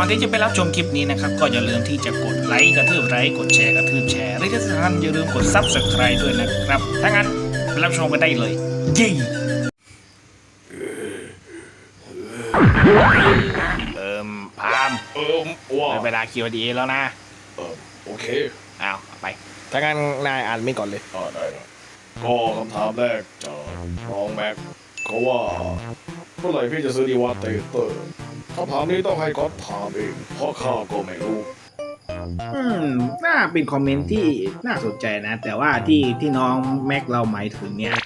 ก่อนที่จะไปรับชมคลิปนี้นะครับ ก็อย่าลืมที่จะกดไลค์กระทืบไลค์กดแชร์กระทืบแชร์และที่สำคัญอย่าลืมกดซับสไครต์ด้วยนะครับ ถ้างั้นไปรับชมกันได้เลยเย้เอิมพามเออว่าได้เวลาคิวดีแล้วนะเออโอเคอ้าวเอาไปถ้างั้นนายอ่านไม่ก่อนเลยอ่าได้นะก็คำถามแรกจากน้องแม็กเขาว่าเมื่อไหร่พี่จะซื้อดีวาเตเตอร์ คำถามนี้ต้องให้ก๊อตถามเองเพราะข้าก็ไม่รู้ อืมน่าเป็นคอมเมนต์ที่น่าสนใจนะ แต่ว่าที่ที่น้องแม็กเราหมายถึงเนี่ย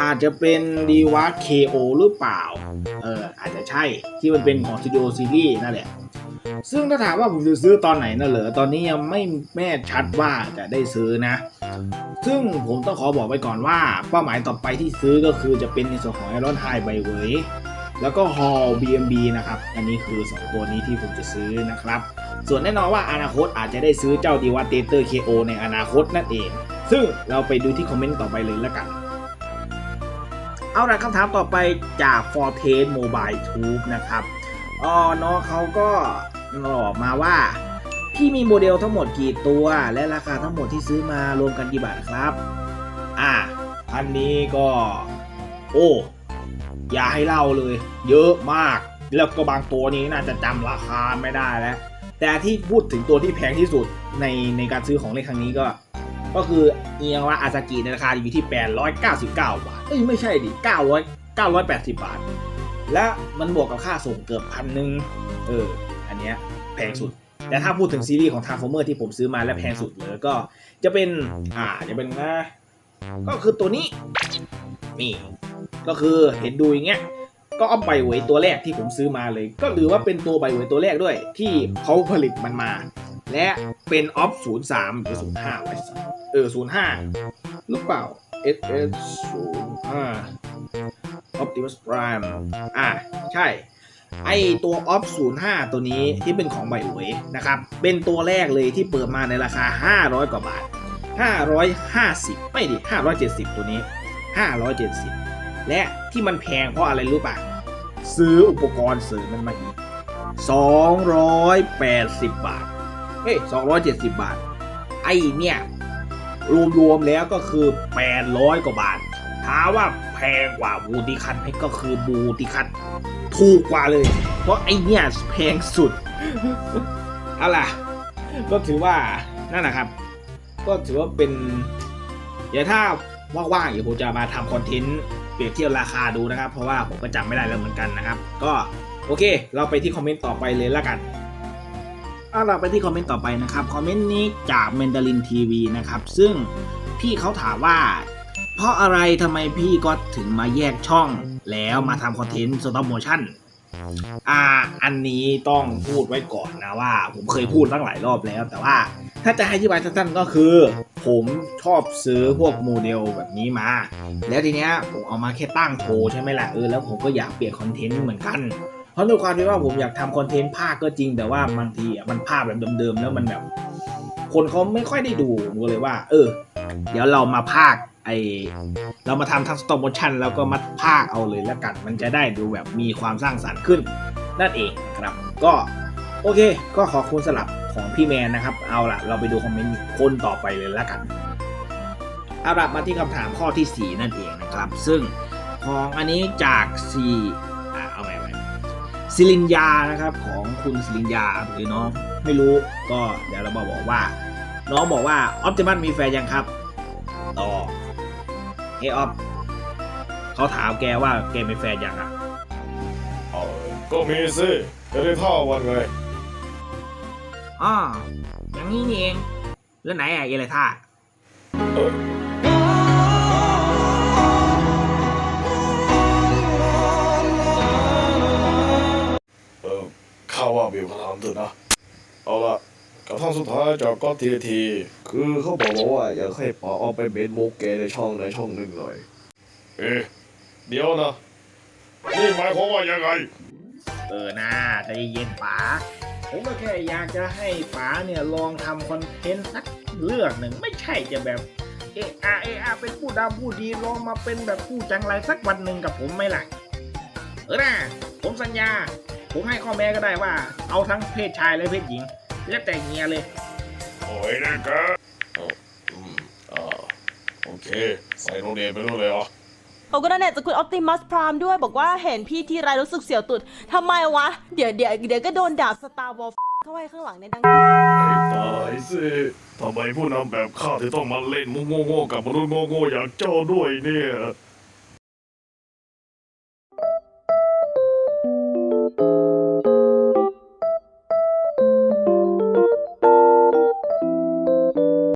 อาจจะเป็นดีวัตเคโอหรือเปล่า เออ อาจจะใช่ที่มันเป็นของสตูดิโอซีรีส์นั่นแหละ ซึ่งถ้าถามว่าผมจะซื้อตอนไหนน่ะเหรอ ตอนนี้ยังไม่แน่ชัดว่าจะได้ซื้อนะ ซึ่งผมต้องขอบอกไว้ก่อนว่า เป้าหมายต่อไปที่ซื้อก็คือจะเป็นในส่วนของไอรอนไฮไบเวย แล้วก็ฮอล BMB นะครับ อันนี้คือ 2 ตัวนี้ที่ผมจะซื้อนะครับ ส่วนแน่นอนว่าอนาคตอาจจะได้ซื้อเจ้าดีวัตเตเตอร์ KO ในอนาคตนั่นเอง ซึ่งเราไปดูที่คอมเมนต์ต่อไปเลยแล้วกัน เอาละคำถามต่อไปจาก f o r t e n Mobile Tube นะครับอ๋อน้องเขาก็บอกมาว่าพี่มีโมเดลทั้งหมดกี่ตัว และราคาทั้งหมดที่ซื้อมารวมกันกี่บาทครับ อะอันนี้ก็ โอ้ อย่าให้เล่าเลย เยอะมาก แล้วก็บางตัวนี้น่าจะจำราคาไม่ได้แล้ว แต่ที่พูดถึงตัวที่แพงที่สุดในในการซื้อของเล่นครั้งนี้ก็ ก็คือเอียงว่าอาซากิในราคาอยู่ที่ 899 บาท เอ้ยไม่ใช่ดิ 900 980 บาท และมันบวกกับค่าส่งเกือบพันหนึ่งเออ อันเนี้ยแพงสุดแต่ถ้าพูดถึงซีรีส์ของ Transformer ที่ผมซื้อมาและแพงสุดเลยก็จะเป็น อ่า จะเป็นนะ ก็คือตัวนี้ นี่ ก็คือเห็นดูอย่างเงี้ยก็เอาใบเหวยตัวแรกที่ผมซื้อมาเลย ก็หรือว่าเป็นตัวใบเหวยตัวแรกด้วย ที่เขาผลิตมันมา และเป็นออฟ03หรือ05ไว้สักเออ05หรือเปล่า SS 05 Optimus Prime อ่าใช่ ไอตัว Off 05 ตัวนี้ที่เป็นของไบเวยนะครับ เป็นตัวแรกเลยที่เปิดมาในราคา 500 กว่าบาท 550 ไม่ดิ 570 ตัวนี้ 570 และที่มันแพงเพราะอะไรรู้ป่ะ ซื้ออุปกรณ์เสริมมันมาอีก280 บาท เฮ้ย 270 บาท ไอเนี่ย รวมๆแล้วก็คือ 800 กว่าบาทถามว่าแพงกว่าบูติคัทไหมก็คือบูติคัทถูกกว่าเลย เพราะไอเนี่ยแพงสุด เอาล่ะ ก็ถือว่านั่นนะครับ ก็ถือว่าเป็น เดี๋ยวถ้าว่างๆเดี๋ยวผมจะมาทำคอนเทนต์เป รียบเทียบราคาดูนะครับ เพราะว่าผมก็จำไม่ได้แล้วเหมือนกันนะครับ ก็โอเค เราไปที่คอมเมนต์ต่อไปเลยแล้วกันเอาเราไปที่คอมเมนต์ต่อไปนะครับคอมเมนต์นี้จากเมนดารินทีวีนะครับซึ่งพี่เขาถามว่า เพราะอะไรทำไมพี่ก็ถึงมาแยกช่อง แล้วมาทำคอนเทนต์สต็อปโมชั่นอ่าอันนี้ต้องพูดไว้ก่อนนะว่า ผมเคยพูดตั้งหลายรอบแล้ว แต่ว่า ถ้าจะให้อธิบายสั้นๆก็คือ ผมชอบซื้อพวกโมเดลแบบนี้มา แล้วทีเนี้ยผมเอามาแค่ตั้งโชว์ใช่ไหมล่ะเออแล้วผมก็อยากเปลี่ยนคอนเทนต์เหมือนกันเพราะด้วยความที่ว่าผมอยากทำคอนเทนต์ภาคก็จริง แต่ว่าบางทีมันภาพแบบเดิมๆแล้วมันแบบ คนเขาไม่ค่อยได้ดูผมก็เลยว่า เออ เดี๋ยวเรามาภาคไอเรามาทำทั้งสต็อปโมชั่นแล้วก็มาภาคเอาเลยแล้วกัน มันจะได้ดูแบบมีความสร้างสรรค์ขึ้นนั่นเองครับก็ โอเค ก็ขอคุณสลับของพี่แมนนะครับ เอาล่ะเราไปดูคอมเมนต์คนต่อไปเลยแล้วกันเอาล่ะมาที่คำถามข้อที่ 4 นั่นเองนะครับ ซึ่งของอันนี้จากซีอ่าเอาใหม่ใหม่ซิลินยานะครับของคุณซิลินยาหรือน้องไม่รู้ก็เดี๋ยวเรามาบอกว่า น้องบอกว่าออ t ติมัสมีแฟนยังครับต่อเฮออฟเขาถามแกว่าแกมีแฟนยังอะก็มีสิจะได้เท่าวันไง อ๋ออย่างนี้นี่เอง แล้วไหนอะเอเลท่าเออข้าว่ามีคำถามเถอะนะ เอาละคำถามสุดท้ายจากก๊อตทีที คือเขาบอกมาว่าอยากให้ป๋าเอาไปเบนมุกแกในช่องในช่องหนึ่งหน่อย เอ๊ะเดี๋ยวนะ นี่หมายความว่ายังไง เออนะใจเย็นป๋า ผมก็แค่อยากจะให้ป๋าเนี่ยลองทำคอนเทนต์สักเรื่องหนึ่งไม่ใช่จะแบบเอะอะเอะอะเป็นผู้ดำผู้ดีลองมาเป็นแบบผู้จังไรสักวันหนึ่งกับผมไหมล่ะเออนะผมสัญญา ผมให้ข้อแม้ก็ได้ว่า เอาทั้งเพศชายและเพศหญิง แล้วแต่เฮียเลย โอ้ยนะครับอืมอ่าโอเค ใส่โนเดไปด้วยเลยเหรอ เขาก็ได้แน่จากคุณออ t ติมัสพรามด้วยบอกว่าเห็นพี่ทีไรรู้สึกเสียวตุดทำไมวะ เดี๋ยวเดี๋ยวเดี๋ยวก็โดนดาบสตาร์วอลเข้าไปข้างหลังในดังให้ตายสิทำไมผู้นำแบบข้าถึงต้องมาเล่นมุกโง่ๆกับมนุษย์โง่ๆอย่างเจ้าด้วยเนี่ย